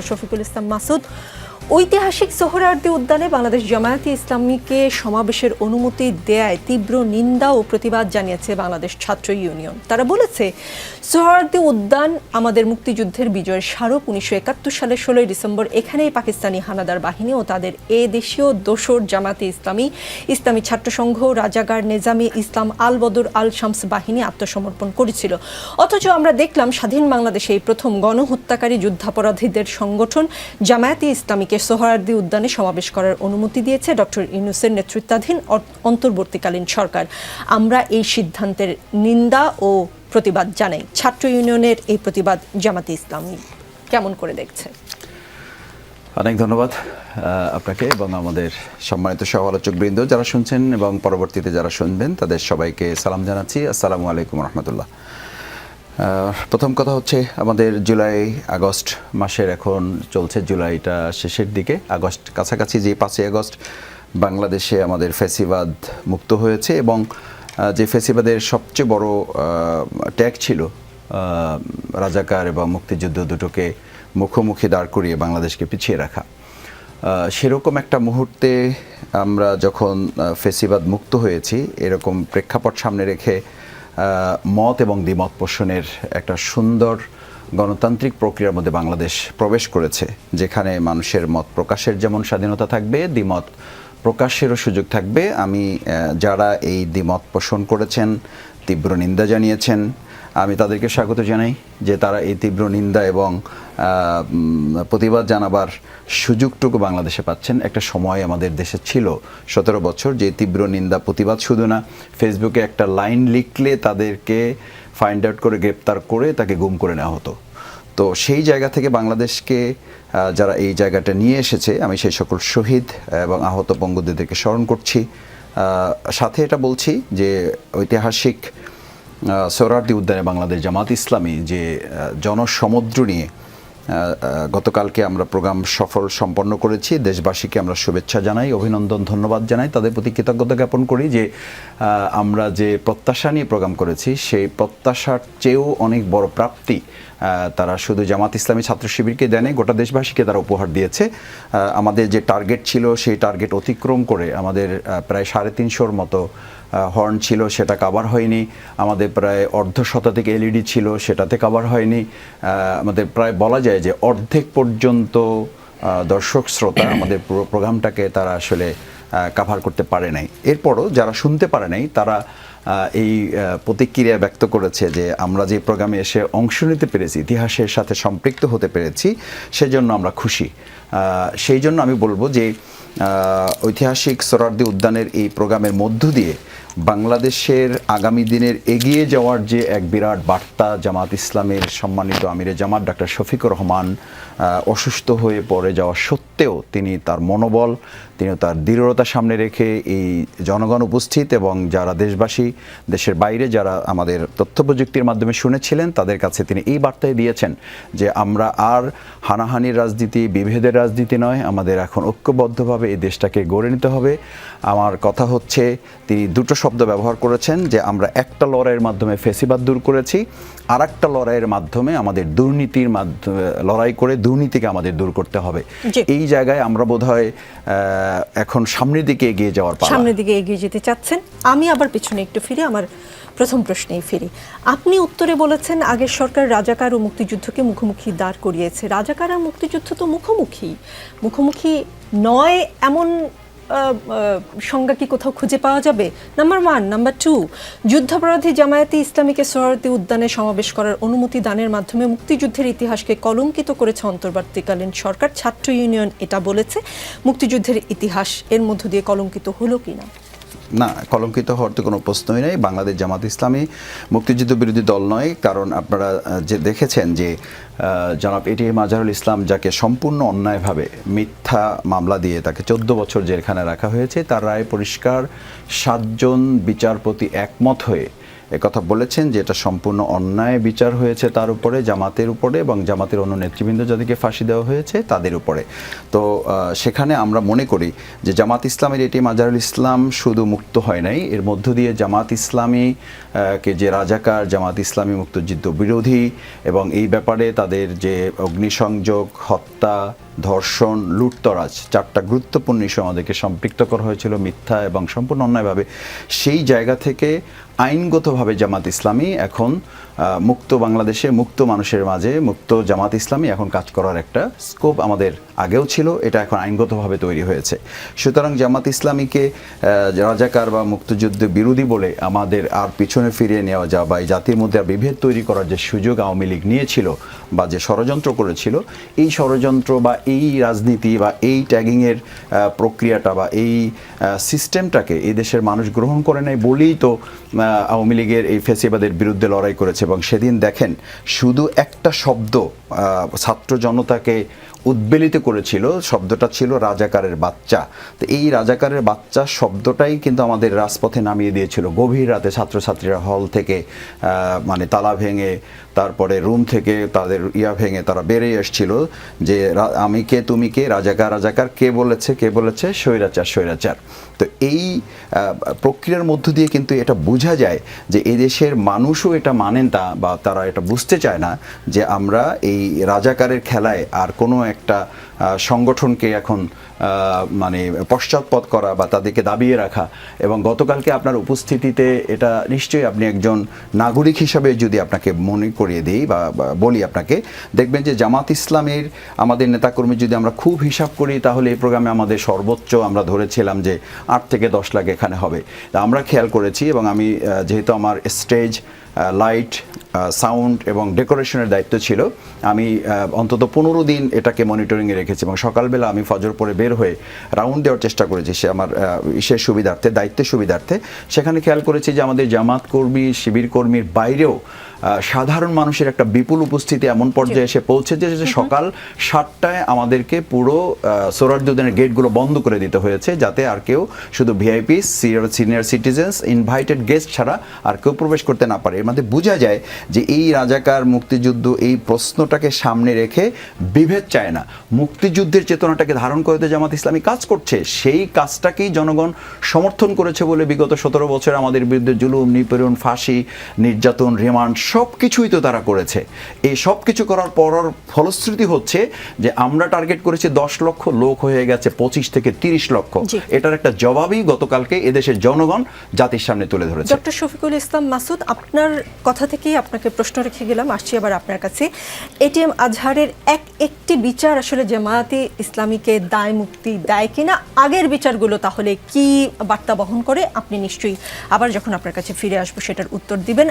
Doctor Shafiqul Islam Masud ঐতিহাসিক সোহরাওয়ার্দী উদ্যানে বাংলাদেশ জামায়াতে ইসলামীকে সমাবেশের অনুমতি দেয়ায় তীব্র নিন্দা ও প্রতিবাদ জানিয়েছে বাংলাদেশ ছাত্র ইউনিয়ন। তারা বলেছে, সোহরাওয়ার্দী উদ্যান আমাদের মুক্তিযুদ্ধের বিজয়ের স্মারক উনিশশো একাত্তর সালের ষোলোই ডিসেম্বর। এখানেই পাকিস্তানি হানাদার বাহিনী ও তাদের এ দেশীয় দোসর জামাতে ইসলামী ইসলামী ছাত্র সংঘ রাজাগার নেজামি ইসলাম আল বদর আল শামস বাহিনী আত্মসমর্পণ করেছিল। অথচ আমরা দেখলাম স্বাধীন বাংলাদেশে এই প্রথম গণহত্যাকারী যুদ্ধাপরাধীদের সংগঠন জামায়াতে ইসলামীকে সোহরার্দি উদ্যানে সমাবেশ করার অনুমতি দিয়েছে ডক্টর ইউনুসের নেতৃত্বাধীন অন্তর্বর্তীকালীন সরকার। আমরা এই সিদ্ধান্তের নিন্দা ও প্রতিবাদ জানাই। ছাত্র ইউনিয়নের এই প্রতিবাদ জামাতে ইসলামী কেমন করে দেখছে? অনেক ধন্যবাদ আপনাকে এবং আমাদের সম্মানিত সহ আলোচক বৃন্দ যারা শুনছেন এবং পরবর্তীতে যারা শুনবেন তাদের সবাইকে সালাম জানাচ্ছি। আসসালামু আলাইকুম রহমতুল্লাহ। প্রথম কথা হচ্ছে আমাদের জুলাই আগস্ট মাসের এখন চলছে, জুলাইটা শেষের দিকে। আগস্ট কাছাকাছি যে পাঁচই আগস্ট বাংলাদেশে আমাদের ফেসিবাদ মুক্ত হয়েছে এবং যে ফেসিবাদের সবচেয়ে বড় ট্যাগ ছিল রাজাকার এবং মুক্তিযুদ্ধ দুটোকে মুখোমুখি দাঁড় করিয়ে বাংলাদেশকে পিছিয়ে রাখা। সেরকম একটা মুহূর্তে আমরা যখন ফেসিবাদ মুক্ত হয়েছি, এরকম প্রেক্ষাপট সামনে রেখে মত এবং দ্বিমত পোষণের একটা সুন্দর গণতান্ত্রিক প্রক্রিয়ার মধ্যে বাংলাদেশ প্রবেশ করেছে, যেখানে মানুষের মত প্রকাশের যেমন স্বাধীনতা থাকবে, দ্বিমত প্রকাশেরও সুযোগ থাকবে। আমি যারা এই দ্বিমত পোষণ করেছেন, তীব্র নিন্দা জানিয়েছেন আমি তাদেরকে স্বাগত জানাই যে তারা এই তীব্র নিন্দা এবং প্রতিবাদ জানাবার সুযোগটুকু বাংলাদেশে পাচ্ছেন। একটা সময় আমাদের দেশে ছিল সতেরো বছর, যে তীব্র নিন্দা, প্রতিবাদ শুধু না, ফেসবুকে একটা লাইন লিখলে তাদেরকে ফাইন্ড আউট করে, গ্রেপ্তার করে তাকে গুম করে নেওয়া হতো। তো সেই জায়গা থেকে বাংলাদেশকে যারা এই জায়গাটা নিয়ে এসেছে, আমি সেই সকল শহীদ এবং আহত বঙ্গদেরকে স্মরণ করছি। সাথে এটা বলছি যে ঐতিহাসিক সোহরার্দি উদ্যানে বাংলাদেশ জামাত ইসলামী যে জনসমুদ্র নিয়ে গতকালকে আমরা প্রোগ্রাম সফল সম্পন্ন করেছি। দেশবাসীকে আমরা শুভেচ্ছা জানাই, অভিনন্দন, ধন্যবাদ জানাই। তাদের প্রতি কৃতজ্ঞতা জ্ঞাপন করি যে আমরা যে প্রত্যাশা নিয়ে প্রোগ্রাম করেছি, সেই প্রত্যাশার চেয়েও অনেক বড় প্রাপ্তি তারা শুধু জামাত ইসলামী ছাত্র শিবিরকে দেয়নি গোটা দেশবাসীকে তারা উপহার দিয়েছে। আমাদের যে টার্গেট ছিল, সেই টার্গেট অতিক্রম করে আমাদের প্রায় সাড়ে তিনশোর মতো হর্ন ছিল, সেটা কাভার হয়নি। আমাদের প্রায় অর্ধ শতাধিক এলইডি ছিল, সেটাতে কাভার হয়নি। আমাদের প্রায় বলা যায় যে অর্ধেক পর্যন্ত দর্শক, শ্রোতা আমাদের পুরো প্রোগ্রামটাকে তারা আসলে কাভার করতে পারে নাই। এরপরও যারা শুনতে পারে নাই, তারা এই প্রতিক্রিয়া ব্যক্ত করেছে যে আমরা যে প্রোগ্রামে এসে অংশ নিতে পেরেছি, ইতিহাসের সাথে সম্পৃক্ত হতে পেরেছি, সেজন্য আমরা খুশি। সেই জন্য আমি বলব যে ঐতিহাসিক সোরারদি উদ্যানের এই প্রোগ্রামের মধ্য দিয়ে বাংলাদেশের আগামী দিনের এগিয়ে যাওয়ার যে এক বিরাট বার্তা জামাত ইসলামের সম্মানিত আমিরে জামাত, ডাক্তার শফিকুর রহমান অসুস্থ হয়ে পড়ে যাওয়া সত্ত্বেও তিনি তার মনোবল, তিনি তার দৃঢ়তা সামনে রেখে এই জনগণ উপস্থিত এবং যারা দেশবাসী, দেশের বাইরে যারা আমাদের তথ্য প্রযুক্তির মাধ্যমে শুনেছিলেন, তাদের কাছে তিনি এই বার্তাই দিয়েছেন যে আমরা আর হানাহানির রাজনীতি, বিভেদের রাজনীতি নয়, আমাদের এখন ঐক্যবদ্ধভাবে এই দেশটাকে গড়ে নিতে হবে। আমার কথা হচ্ছে, তিনি দুটো শব্দ ব্যবহার করেছেন যে আমরা একটা লড়াইয়ের মাধ্যমে ফেসিবাদ দূর করেছি আর একটা লড়াইয়ের মাধ্যমে আমাদের দুর্নীতির মাধ্যমে লড়াই করে দুর্নীতিকে আমাদের দূর করতে হবে। এই জায়গায় আমরা বোধহয় এখন সামনের দিকে এগিয়ে যাওয়ার সামনের দিকে এগিয়ে যেতে চাচ্ছেন। আমি আবার পিছনে একটু ফিরে আমার প্রথম প্রশ্নেই ফিরি। আপনি উত্তরে বলেছেন আগের সরকার রাজাকার ও মুক্তিযুদ্ধকে মুখোমুখি দাঁড় করিয়েছে। রাজাকার আর মুক্তিযুদ্ধ তো মুখোমুখি। মুখোমুখি নয় এমন সংজ্ঞা কি কোথাও খুঁজে পাওয়া যাবে? নাম্বার ওয়ান নাম্বার টু যুদ্ধাপরাধী জামায়াতি ইসলামীকে সোহরাওয়ার্দী উদ্যানে সমাবেশ করার অনুমতি দানের মাধ্যমে মুক্তিযুদ্ধের ইতিহাসকে কলঙ্কিত করেছে অন্তর্বর্তীকালীন সরকার। ছাত্র ইউনিয়ন এটা বলেছে, মুক্তিযুদ্ধের ইতিহাস এর মধ্য দিয়ে কলঙ্কিত হলো কিনা? না, কলঙ্কিত হওয়ার তো কোনো প্রশ্নই নেই। বাংলাদেশ জামাত ইসলামী মুক্তিযুদ্ধ বিরোধী দল নয়, কারণ আপনারা যে দেখেছেন যে জনাব এটি এম আজহারুল ইসলাম যাকে সম্পূর্ণ অন্যায়ভাবে মিথ্যা মামলা দিয়ে তাকে চোদ্দ বছর জেলখানায় রাখা হয়েছে, তার রায় পরিষ্কার। সাতজন বিচারপতি একমত হয়ে একথা বলেছেন যে এটা সম্পূর্ণ অন্যায় বিচার হয়েছে তার উপরে, জামাতের উপরে এবং জামাতের অন্য নেতৃবৃন্দ যাদেরকে ফাঁসি দেওয়া হয়েছে তাদের উপরে। তো সেখানে আমরা মনে করি যে জামাত ইসলামের এটি মাজারুল ইসলাম শুধু মুক্ত হয় নাই, এর মধ্য দিয়ে জামাত ইসলামী কে যে রাজাকার, জামাত ইসলামী মুক্তযুদ্ধ বিরোধী এবং এই ব্যাপারে তাদের যে অগ্নিসংযোগ, হত্যা, ধর্ষণ, লুটতরাজ চারটা গুরুত্বপূর্ণ ইস্যু আমাদেরকে সম্পৃক্ত করা হয়েছিল মিথ্যা এবং সম্পূর্ণ অন্যায়ভাবে। সেই জায়গা থেকে আইনগতভাবে জামাত ইসলামী এখন মুক্ত বাংলাদেশে, মুক্ত মানুষের মাঝে মুক্ত জামাত ইসলামী এখন কাজ করার একটা স্কোপ আমাদের আগেও ছিল, এটা এখন আইনগতভাবে তৈরি হয়েছে। সুতরাং জামাত ইসলামীকে রাজাকার বা মুক্তিযুদ্ধ বিরোধী বলে আমাদের আর পিছনে ফিরিয়ে নেওয়া যা বা এই জাতির মধ্যে আর বিভেদ তৈরি করার যে সুযোগ আওয়ামী লীগ নিয়েছিল বা যে ষড়যন্ত্র করেছিল, এই ষড়যন্ত্র বা এই রাজনীতি বা এই ট্যাগিংয়ের প্রক্রিয়াটা বা এই সিস্টেমটাকে এই দেশের মানুষ গ্রহণ করে নেয় বলেই তো আওয়ামী লীগের এই ফেসিবাদের বিরুদ্ধে লড়াই করেছে এবং সেদিন দেখেন শুধু একটা শব্দ ছাত্র জনতাকে উদ্বেলিত করেছিল, শব্দটা ছিল রাজাকারের বাচ্চা। তো এই রাজাকারের বাচ্চা শব্দটাই কিন্তু আমাদের রাজপথে নামিয়ে দিয়েছিল। গভীর রাতে ছাত্রছাত্রীরা হল থেকে মানে তালা ভেঙে, তারপরে রুম থেকে তাদের ইয়া ভেঙে তারা বেরিয়ে এসেছিল যে আমি কে, তুমি কে? রাজাকার রাজাকার, কে বলেছে কে বলেছে? স্বৈরাচার স্বৈরাচার। তো এই প্রক্রিয়ার মধ্য দিয়ে কিন্তু এটা বোঝা যায় যে এদেশের মানুষও এটা মানেন তা বা তারা এটা বুঝতে চায় না যে আমরা এই রাজাকারের খেলায় আর কোনো একটা সংগঠনকে এখন মানে পশ্চাৎপদ করা বা তাদেরকে দাবিয়ে রাখা এবং গতকালকে আপনার উপস্থিতিতে এটা নিশ্চয়ই আপনি একজন নাগরিক হিসাবে যদি আপনাকে মনে করিয়ে দিই বা বলি আপনাকে, দেখবেন যে জামাত ইসলামের আমাদের নেতাকর্মী যদি আমরা খুব হিসাব করি, তাহলে এই প্রোগ্রামে আমাদের সর্বোচ্চ আমরা ধরেছিলাম যে আট থেকে দশ লাখ এখানে হবে। তা আমরা খেয়াল করেছি এবং আমি যেহেতু আমার স্টেজ লাইট সাউন্ড এবং ডেকোরেশনের দায়িত্ব ছিল, আমি অন্তত পনেরো দিন এটাকে মনিটরিংয়ে রেখেছি এবং সকালবেলা আমি ফজর পরে বের হয়ে রাউন্ড দেওয়ার চেষ্টা করেছি সে আমার ইসের সুবিধার্থে, দায়িত্বের সুবিধার্থে। সেখানে খেয়াল করেছি যে আমাদের জামাত কর্মী, শিবির কর্মীর বাইরেও সাধারণ মানুষের একটা বিপুল উপস্থিতি এমন পর্যায়ে এসে পৌঁছেছে যে সকাল সাতটায় আমাদেরকে পুরো সোরারদুদ্দিনের গেটগুলো বন্ধ করে দিতে হয়েছে যাতে আর কেউ শুধু VIP senior citizens invited guest ছাড়া আর কেউ প্রবেশ করতে না পারে। এর মধ্যে বোঝা যায় যে এই রাজাকার মুক্তিযুদ্ধ এই প্রশ্নটাকে সামনে রেখে বিভেদ চায় না। মুক্তিযুদ্ধের চেতনাটাকে ধারণ করতে জামাত ইসলামী কাজ করছে। সেই কাজটাকেই জনগণ সমর্থন করেছে বলে বিগত সতেরো বছর আমাদের বিরুদ্ধে জুলুম নিপীড়ন ফাঁসি নির্যাতন রিমান্ড সব কিছুই তো তারা করেছে। এই সব কিছু করার পর ফলশ্রুতি হচ্ছে যে আমরা টার্গেট করেছি দশ লক্ষ লোক হয়ে গেছে পঁচিশ থেকে তিরিশ লক্ষ। এটার একটা জবাবই গতকালকে এদেশের জনগণ জাতির সামনে তুলে ধরেছে। ডক্টর শফিকুল ইসলাম মাসুদ আপনার কথা থেকেই আপনাকে প্রশ্ন রেখে গেলাম আসছি আবার আপনার কাছে। এটিএম আজহারের এক একটি বিচার আসলে জামায়াতে ইসলামীকে দায় মুক্তি দেয় কিনা? আগের বিচারগুলো তাহলে কি বার্তা বহন করে? আপনি নিশ্চয়ই আবার যখন আপনার কাছে ফিরে আসব সেটার উত্তর দিবেন।